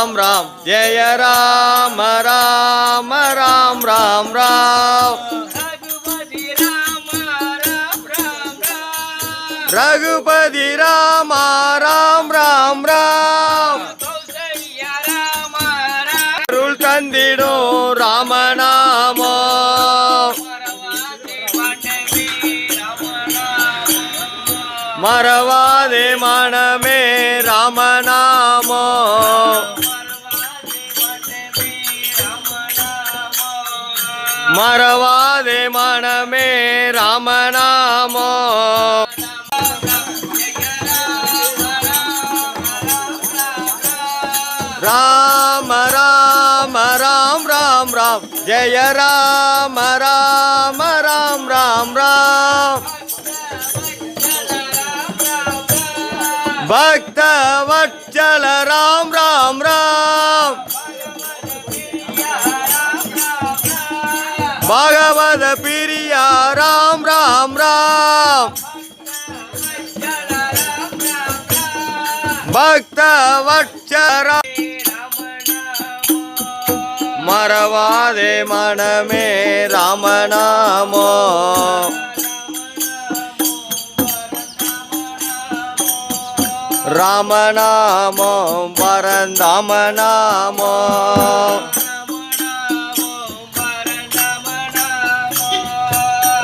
ராம் ராம். ஜெய ராம ராம ராம் ராம் ராம். ரகுபதி ராமா ராம் ராம் ராம். அருள் தந்திடும் ராமநாமோ. மரவா மறவாதே மனமே ராமநாமோ. ராம ராம ராம் ராம் ராம். ஜெய ராம ராம ராம் ராம் ராம். பக்த வச்சல ராம் ராம் ராம். பாகவத பிரியா ராம் ராம் ராம். பக்த வட்சரா மறவாதே மனமே ராமநாமோ. ராமநாமோ பரந்தாமநாமோ.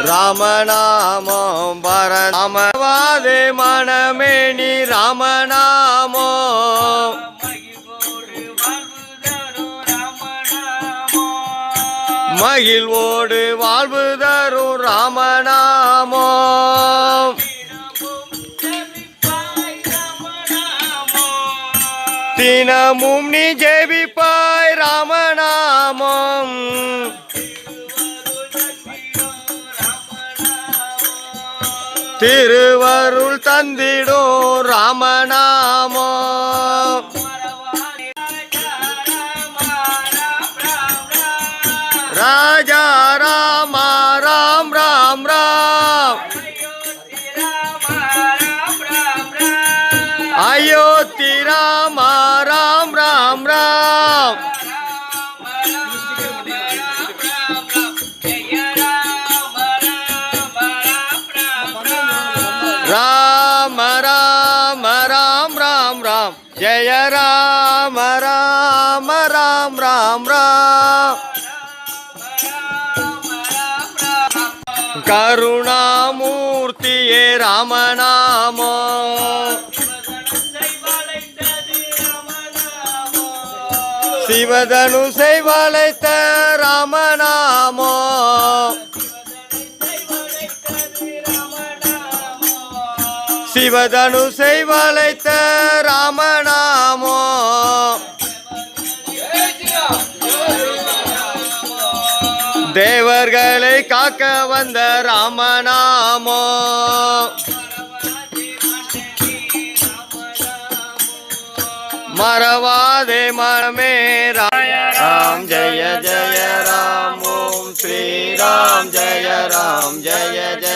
ராமநாமோ பரமவாதே மனமே மனமேணி ராமநாமோ மகிழ்வோடு வாழ்வு தரும் ராமநாமோ தினமும் நீ ஜெபிப்பாய் திருவருள் தந்திடும் ராமநாமம். జయ రామ రామ రామ రామ రామ. కరుణామూర్తియే రామనామో శివదను శైవాలైత రామనామో சிவதனு செய்வளைத்த ராமநாமோ. தேவர்களை காக்க வந்த ராமநாமோ. மறவாதே மனமே ராம் ஜய ஜய ராம் ஓம் ஸ்ரீராம் ஜய ராம் ஜய ஜய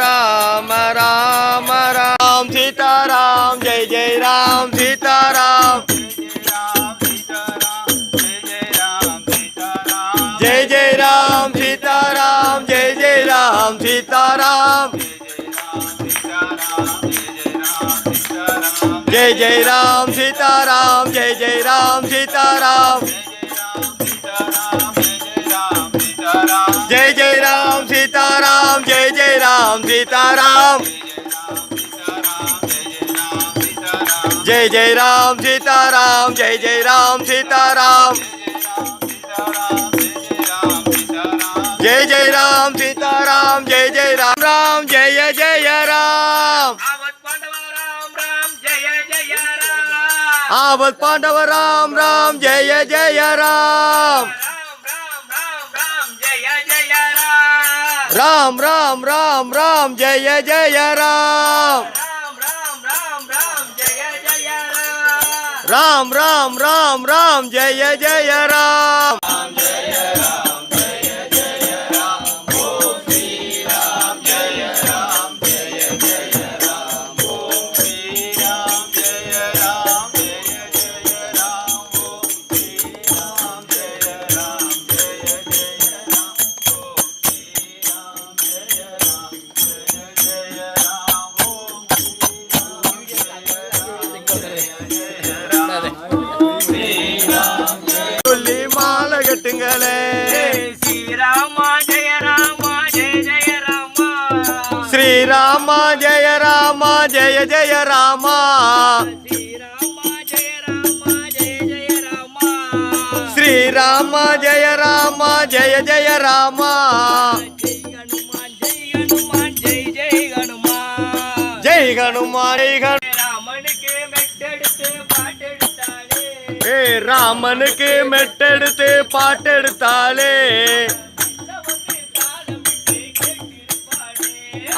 జై జై రామ్ సీతారాం జై జై రామ్ సీతారాం. జై జై రామ్ సీతారాం జై జై రామ్ సీతారాం. జై జై రామ్ సీతారాం జై జై రామ్ సీతారాం. జై జై రామ్ సీతారాం జై జై రామ్ రామ్ జయ జయ రామ్. आवत पांडव राम राम, जय जय जय राम। राम राम राम राम, जय जय, राम। राम राम राम राम, जय जय சொல்லி மாலை கட்டுங்களே ஸ்ரீராமா ஜெய ராமா ஜெய ஜெய ராமா ஸ்ரீராமா ஜெய ராமா ஜெய ஜெய ராமா ஸ்ரீராமா ஜெய ராமா ஜெய ஜெய ராமா ஏ ராமனுக்கு மெட்டெடுத்து பாட்டெடுத்தாலே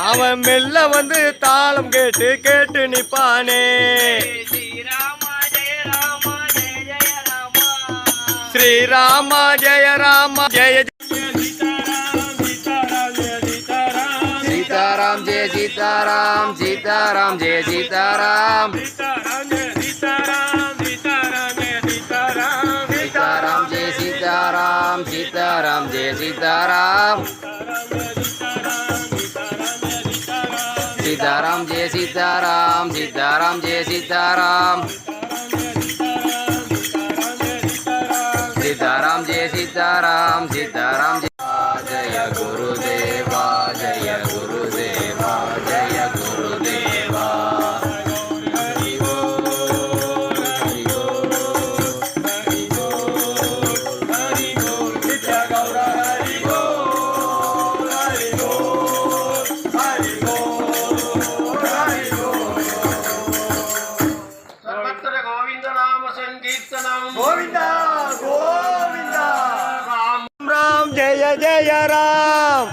அவன் மெல்ல வந்து தாளம் கேட்டு கேட்டு நிப்பானே. ஸ்ரீராமா ஜெய ராமா ஜெய சீதாராம் ஜெய சீதாராம் சீதாராம் ஜெய சீதாராம். சீதாராம் ஜெய சீதாராம். సీతారాం. సీతారాం జయ సీతారాం సీతారాం జయ సీతారాం. సీతారాం జయ సీతారాం సీతారాం जय राम